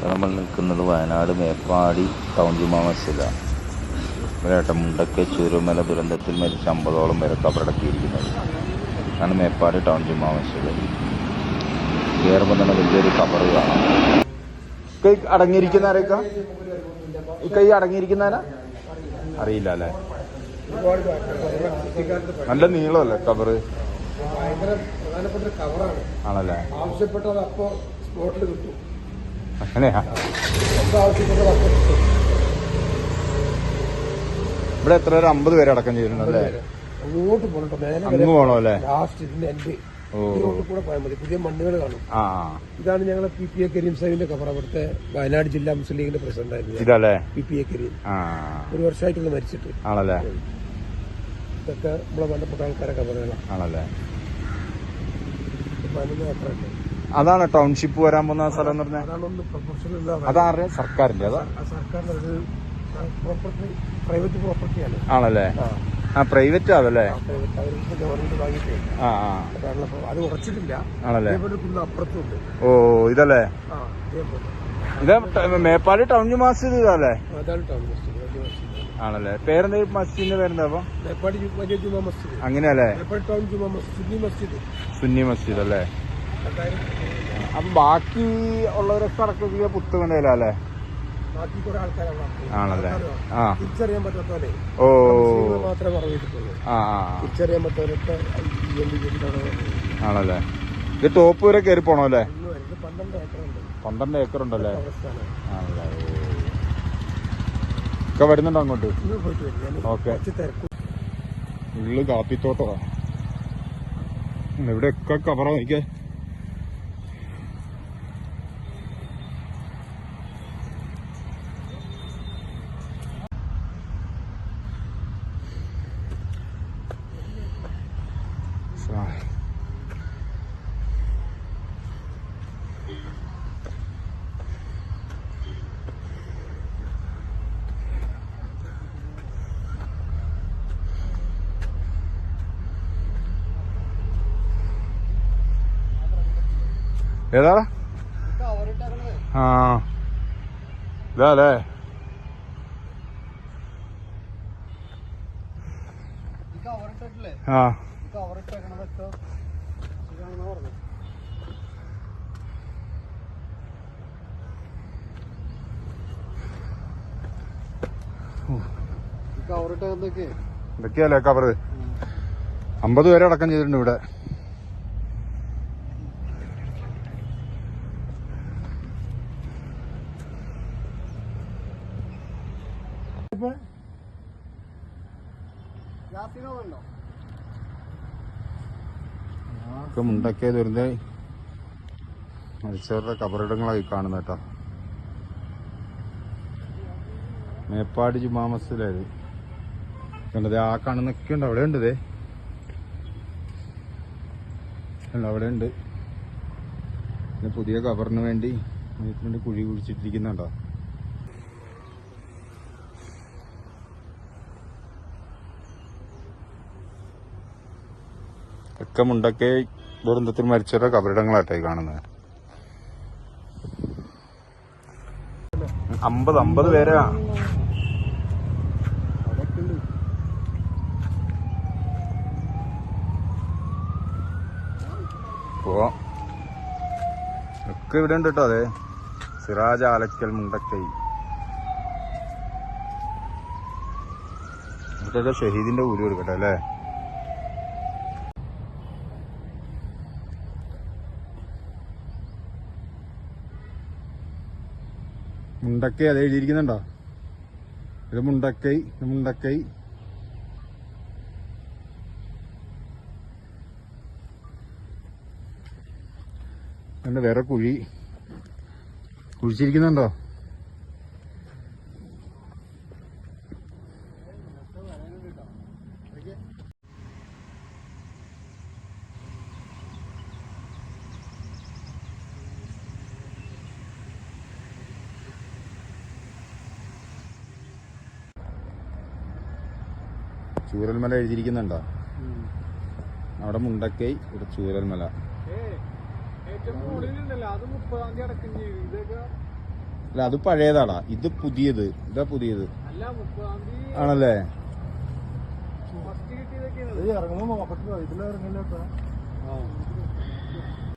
ഇപ്പൊ നമ്മൾ നിൽക്കുന്നത് വയനാട് മേപ്പാടി ടൗൺ ജുമാ മസ്ജിദാണ് ഇവരേട്ട മുണ്ടക്കെ ചുരുമല ദുരന്തത്തിൽ മരിച്ച അമ്പതോളം പേരെ കബറടക്കിയിരിക്കുന്നത് ആണ് മേപ്പാടി ടൗൺ ജുമാ മസ്ജിദ്. കയറുമ്പോൾ തന്നെ വലിയൊരു കബർ കാണാം. കൈ അടങ്ങിയിരിക്കുന്ന ആരൊക്കെ ഈ കൈ അടങ്ങിയിരിക്കുന്നവരാ? അറിയില്ല അല്ലേ നല്ല നീളമല്ലേ കബറ്? ഭയങ്കര പ്രധാനപ്പെട്ട കവറാണ് ആണല്ലേ? ആവശ്യപ്പെട്ടത് അപ്പോ സ്പോട്ടിൽ കിട്ടും. അങ്ങനെയാ ഇവിടെ എത്ര? ഒരു അമ്പത് പേര് അടക്കം അങ്ങോട്ട് പോകട്ടോ മേലെ അങ്ങ് അല്ലേ? ലാസ്റ്റ് ഇതിന്റെ എൻഡ് ഓ. ഈ റോഡിൽ കൂടെ പോയാൽ മതി. പുതിയ മണ്ണുകൾ കാണും. ആ ഇതാണ് ഞങ്ങളെ പി പി എ കരീം സാഹിബിന്റെ കബർ അവിടുത്തെ വയനാട് ജില്ലാ മുസ്ലിം ലീഗിന്റെ പ്രസിഡന്റ് ആയിരുന്നു പി പി എ കരീം ഒരു വർഷമായിട്ടുള്ള മരിച്ചിട്ട്. ആണല്ലേ? ഇതൊക്കെ നമ്മളെ വേണ്ടപ്പെട്ട ആൾക്കാരെ കബറുകളാണ് ആണല്ലേ? പതിനൊന്ന് ഏക്കറുണ്ട് അതാണ് ടൗൺഷിപ്പ് വരാൻ പോകുന്ന സ്ഥലം എന്ന് പറഞ്ഞാൽ. അതാരുടെ സർക്കാരിന്റെ അതാ. പ്രോപ്പർട്ടി പ്രൈവറ്റ് ആണല്ലേ? ആ. പ്രൈവറ്റ് ആണല്ലേ? ആണല്ലേ ഓ ഇതല്ലേ? ഇത് മേപ്പാടി ടൗൺ മസ്ജിദ് ഇതല്ലേ? ആണല്ലേ? പേരെന്താ മസ്ജിദിന്റെ പേരെന്താ അപ്പൊ? അങ്ങനെയല്ലേ? സുന്നി മസ്ജിദ് അല്ലേ? അപ്പൊ ബാക്കി ഉള്ളവരൊക്കെ അടക്കുക ബാക്കി ആൾക്കാരാണ്. ആണല്ലേ? ആ. തിരിച്ചറിയാൻ പറ്റാത്തവരെ. ഓ. മാത്രമേ പറഞ്ഞിട്ടുള്ളൂ. ആ. തിരിച്ചറിയാൻ ചെയ്തിട്ടാണ്? ആണല്ലേ? ഇത് ടോപ്പ് വരെ കയറി പോണോ അല്ലേ? പന്ത്രണ്ട് ഏക്കർ ഉണ്ടല്ലേ? ആണല്ലേ. ഒക്കെ വരുന്നുണ്ടോ അങ്ങോട്ട്? ഓക്കെ. ഉള്ളു കാപ്പിത്തോട്ടോ ഉള്ളു ഒക്കെ ഇവിടെയൊക്കെ കവറോ എനിക്ക് ഏതാ ആ. ഇതാ അല്ലേ ആ. ഇതൊക്കെയല്ലേ കവറ് അമ്പത് പേരെ അടക്കം ചെയ്തിട്ടുണ്ട് ഇവിടെ. ഒക്കെ മുണ്ടൊക്കെ ദുരന്ത മരിച്ചവരുടെ കബറിടങ്ങളായി കാണുന്ന കേട്ടോ. മേപ്പാടി ജുമാ മസ്ജിദിലായത് കണ്ടത് ആ കാണുന്നൊക്കെ ഉണ്ട്. അവിടെ ഉണ്ട് അവിടെ ഉണ്ട്. പിന്നെ പുതിയ കബറിന് വേണ്ടി വേണ്ടി കുഴി കുഴിച്ചിട്ടിരിക്കുന്നുണ്ടോ? ഒക്കെ മുണ്ടൊക്കെ ദുരന്തത്തിൽ മരിച്ചവരുടെ കബറിടങ്ങളായിട്ടായി കാണുന്നത്. അമ്പത് അമ്പത് പേരാ. ഒക്കെ ഇവിടെ ഉണ്ട് കേട്ടോ അതെ. സിറാജ് ആലക്കൽ മുണ്ടക്കൈ. ഇതൊക്കെ ഷഹീദിന്റെ ഊരു കൊടുക്കട്ടെ അല്ലേ? മുണ്ടക്കൈ അത് എഴുതിയിരിക്കുന്നുണ്ടോ? ഇത് മുണ്ടക്കൈ ഇത് മുണ്ടക്കൈ. വേറെ കുഴി. കുഴിച്ചിരിക്കുന്നുണ്ടോ? ചൂരൽമല എഴുതിയിരിക്കുന്നുണ്ടോ? അവിടെ മുണ്ടക്കൈ ഇവിടെ ചൂരൽമല. അല്ല അത് പഴയതാടാ. ഇത് പുതിയത്. ഇതാ പുതിയത്. ആണല്ലേ? ഇറങ്ങുമ്പോ ഇതിലിറങ്ങില്ല